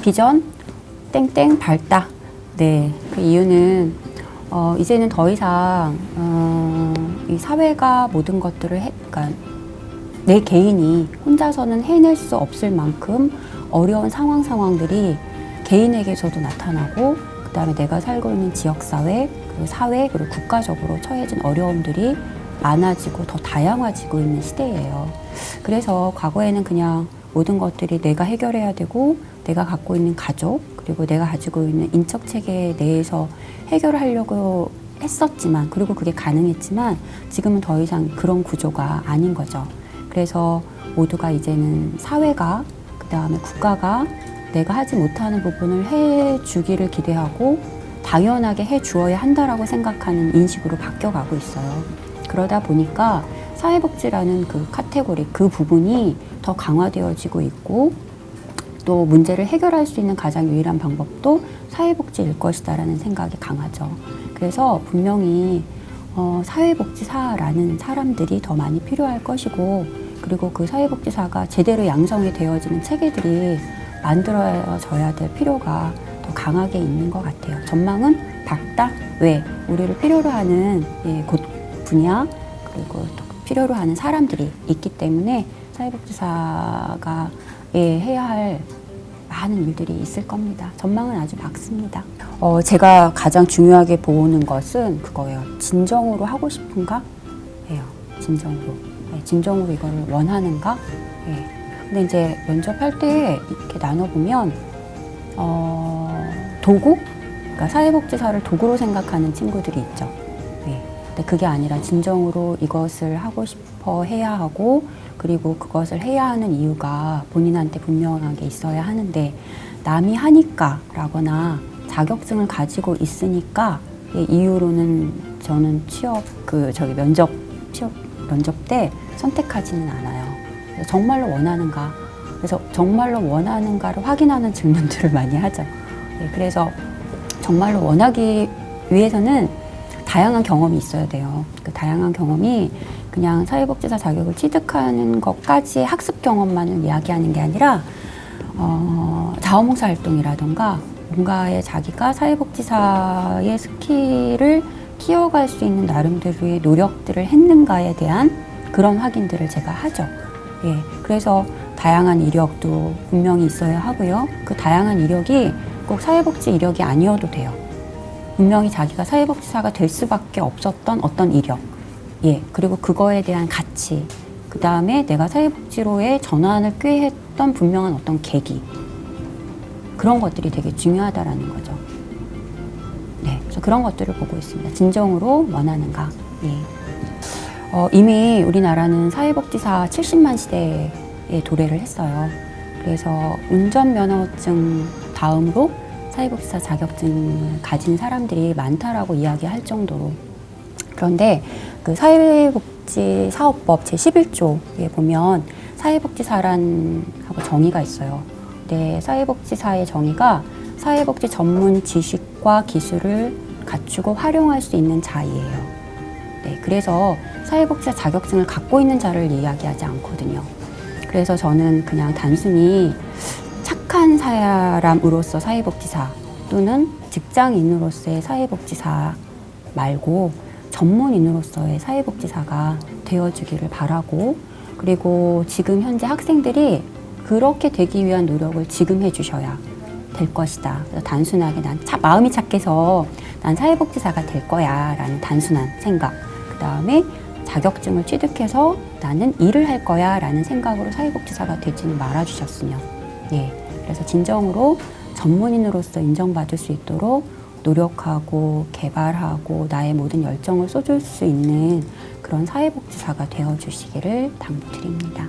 비전 땡땡 밝다. 네, 그 이유는 어, 이제는 더 이상 어, 이 사회가 모든 것들을 해, 그러니까 내 개인이 혼자서는 해낼 수 없을 만큼 어려운 상황 상황들이 개인에게서도 나타나고 그다음에 내가 살고 있는 지역 사회 그리고 사회 그리고 국가적으로 처해진 어려움들이 많아지고 더 다양화지고 있는 시대예요. 그래서 과거에는 그냥 모든 것들이 내가 해결해야 되고 내가 갖고 있는 가족 그리고 내가 가지고 있는 인적 체계 내에서 해결하려고 했었지만 그리고 그게 가능했지만 지금은 더 이상 그런 구조가 아닌 거죠. 그래서 모두가 이제는 사회가 그다음에 국가가 내가 하지 못하는 부분을 해 주기를 기대하고 당연하게 해 주어야 한다라고 생각하는 인식으로 바뀌어 가고 있어요. 그러다 보니까 사회복지라는 그 카테고리 그 부분이 더 강화되어지고 있고 또 문제를 해결할 수 있는 가장 유일한 방법도 사회복지일 것이다라는 생각이 강하죠. 그래서 분명히 어, 사회복지사라는 사람들이 더 많이 필요할 것이고 그리고 그 사회복지사가 제대로 양성이 되어지는 체계들이 만들어져야 될 필요가 더 강하게 있는 것 같아요. 전망은 밝다. 왜? 우리를 필요로 하는 예, 곳 분야 그리고 또 필요로 하는 사람들이 있기 때문에 사회복지사가 예, 해야 할 많은 일들이 있을 겁니다. 전망은 아주 밝습니다. 어, 제가 가장 중요하게 보는 것은 그거예요. 진정으로 하고 싶은가? 예요. 진정으로. 예, 진정으로 이걸 원하는가? 예. 근데 이제 면접할 때 이렇게 나눠보면, 어, 도구? 그러니까 사회복지사를 도구로 생각하는 친구들이 있죠. 예. 근데 그게 아니라 진정으로 이것을 하고 싶어 해야 하고 그리고 그것을 해야 하는 이유가 본인한테 분명하게 있어야 하는데 남이 하니까 라거나 자격증을 가지고 있으니까 의 이유로는 저는 취업 그 저기 면접 취업 면접 때 선택하지는 않아요. 정말로 원하는가 그래서 정말로 원하는가를 확인하는 질문들을 많이 하죠. 네, 그래서 정말로 원하기 위해서는 다양한 경험이 있어야 돼요. 그 다양한 경험이 그냥 사회복지사 자격을 취득하는 것까지의 학습 경험만을 이야기하는 게 아니라 어, 자원봉사 활동이라던가 뭔가에 자기가 사회복지사의 스킬을 키워갈 수 있는 나름대로의 노력들을 했는가에 대한 그런 확인들을 제가 하죠. 예. 그래서 다양한 이력도 분명히 있어야 하고요. 그 다양한 이력이 꼭 사회복지 이력이 아니어도 돼요. 분명히 자기가 사회복지사가 될 수밖에 없었던 어떤 이력, 예, 그리고 그거에 대한 가치, 그 다음에 내가 사회복지로의 전환을 꾀했던 분명한 어떤 계기, 그런 것들이 되게 중요하다라는 거죠. 네, 그래서 그런 것들을 보고 있습니다. 진정으로 원하는가, 예. 어, 이미 우리나라는 사회복지사 70만 시대에 도래를 했어요. 그래서 운전면허증 다음으로 사회복지사 자격증을 가진 사람들이 많다라고 이야기할 정도로 그런데 그 사회복지 사업법 제 11조에 보면 사회복지사란 하고 정의가 있어요. 근데 사회복지사의 정의가 사회복지 전문 지식과 기술을 갖추고 활용할 수 있는 자이에요. 네, 그래서 사회복지사 자격증을 갖고 있는 자를 이야기하지 않거든요. 그래서 저는 그냥 단순히 착한 사람으로서 사회복지사 또는 직장인으로서의 사회복지사 말고 전문인으로서의 사회복지사가 되어주기를 바라고 그리고 지금 현재 학생들이 그렇게 되기 위한 노력을 지금 해주셔야 될 것이다. 그래서 단순하게 난 차, 마음이 착해서 난 사회복지사가 될 거야 라는 단순한 생각. 그 다음에 자격증을 취득해서 나는 일을 할 거야 라는 생각으로 사회복지사가 되지는 말아주셨으면. 예. 그래서 진정으로 전문인으로서 인정받을 수 있도록 노력하고 개발하고 나의 모든 열정을 쏟을 수 있는 그런 사회복지사가 되어 주시기를 당부드립니다.